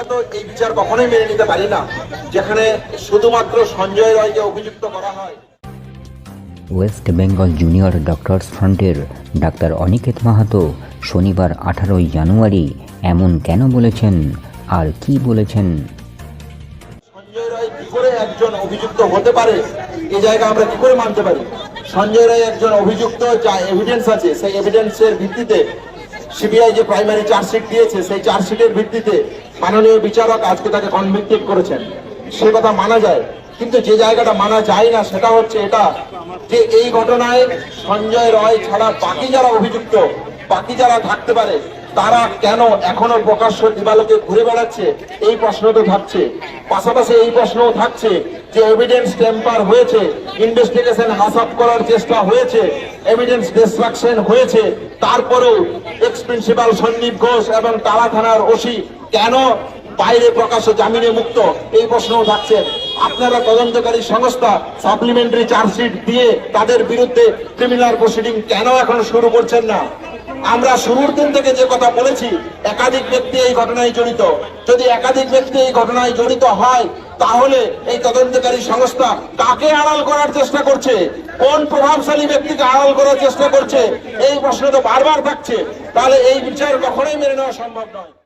বিচার কখনোই মেনে নিতে পারি না যেখানে শুধুমাত্র সঞ্জয় রায়কে অভিযুক্ত করা হয়। ওয়েস্ট বেঙ্গল জুনিয়র ডক্টরস ফ্রন্টের ডাক্তার অনিকেত মাহাতো শনিবার আঠারোই জানুয়ারি এমন কেন বলেছেন আর কি বলেছেন? সঞ্জয় রায় কি করে একজন অভিযুক্ত হতে পারে? এই জায়গা আমরা কি করে মানতে পারি? সঞ্জয় রায় একজন অভিযুক্ত যা এভিডেন্স আছে সেই এভিডেন্সের ভিত্তিতে সিবিআই যে প্রাইমারি চার্জশিট দিয়েছে, সেই চার্জশিটের ভিত্তিতে মাননীয় বিচারক আজকে তাকে কনভিক্টেড করেছেন। সে কথা মানা যায়, কিন্তু যে জায়গাটা মানা যায় না, সেটা হচ্ছে এটা যে এই ঘটনায় সঞ্জয় রয় ছাড়া বাকি যারা অভিযুক্ত, বাকি যারা থাকতে পারে, তারা কেন এখনও প্রকাশ্য দিবালোকে ঘুরে বেড়াচ্ছে? এই প্রশ্ন তো থাকছে। পাশাপাশি এই প্রশ্নও থাকছে যে এভিডেন্স টেম্পার হয়েছে। ইনভেস্টিগেশন হাসাপ করার চেষ্টা হয়েছে এভিডেন্স ডিস্ট্রাকশন হয়েছে, তারপরেও এক্স প্রিন্সিপাল সন্দীপ ঘোষ এবং তালা থানার ওসি কেন বাইরে প্রকাশ্য জামিনে মুক্ত? এই প্রশ্নও থাকছে। আপনারা তদন্তকারী সংস্থা সাপ্লিমেন্টারি চার্জশিট দিয়ে তাদের বিরুদ্ধে ক্রিমিনাল প্রসিডিং কেন এখন শুরু করছেন না? আমরা শুরুর দিন থেকে যে কথা বলেছি, একাধিক ব্যক্তি এই ঘটনায় জড়িত। যদি একাধিক ব্যক্তি এই ঘটনায় জড়িত হয় তাহলে এই তদন্তকারী সংস্থা কাকে আড়াল করার চেষ্টা করছে? কোন প্রভাবশালী ব্যক্তিকে আড়াল করার চেষ্টা করছে? এই প্রশ্ন তো বারবার থাকছে। তাহলে এই বিচার কখনোই মেনে নেওয়া সম্ভব নয়।